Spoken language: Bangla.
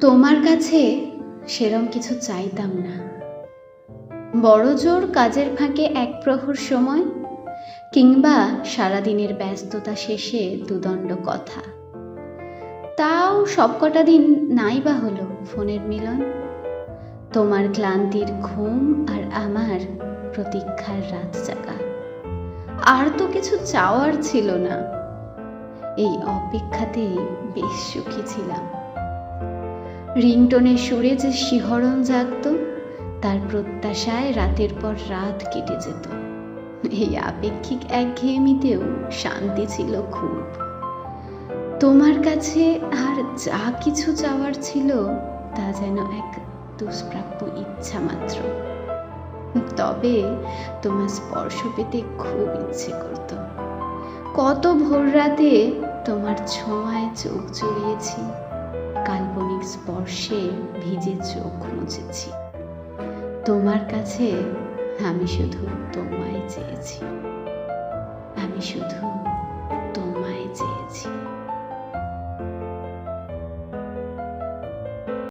তোমার কাছে সেরম কিছু চাইতাম না। বড় জোর কাজের ফাঁকে এক প্রহর সময় কিংবা সারাদিনের ব্যস্ততা শেষে দুদণ্ড কথা। তাও সবকটা দিন নাই বা হলো ফোনের মিলন। তোমার ক্লান্তির ঘুম আর আমার প্রতীক্ষার রাত জাগা। আর তো কিছু চাওয়ার ছিল না। এই অপেক্ষাতেই বেশ সুখী ছিলাম। রিংটনের সুরে যে শিহরণ জাগত, তার প্রত্যাশায় রাতের পর রাত কেটে যেত। এই আপেক্ষিক একঘেয়েমিতেও শান্তি ছিল খুব। তোমার কাছে আর যা কিছু চাওয়ার ছিল, তা যেন এক দুষ্প্রাপ্য ইচ্ছা মাত্র। তবে তোমার স্পর্শ পেতে খুব ইচ্ছে করত। কত ভোর রাতে তোমার ছোঁয়ায় চোখ জড়িয়েছি। কাল্পনিক স্পর্শে ভিজে চোখ মুছেছি। তোমার কাছে আমি শুধু তোমায় চেয়েছি। আমি শুধু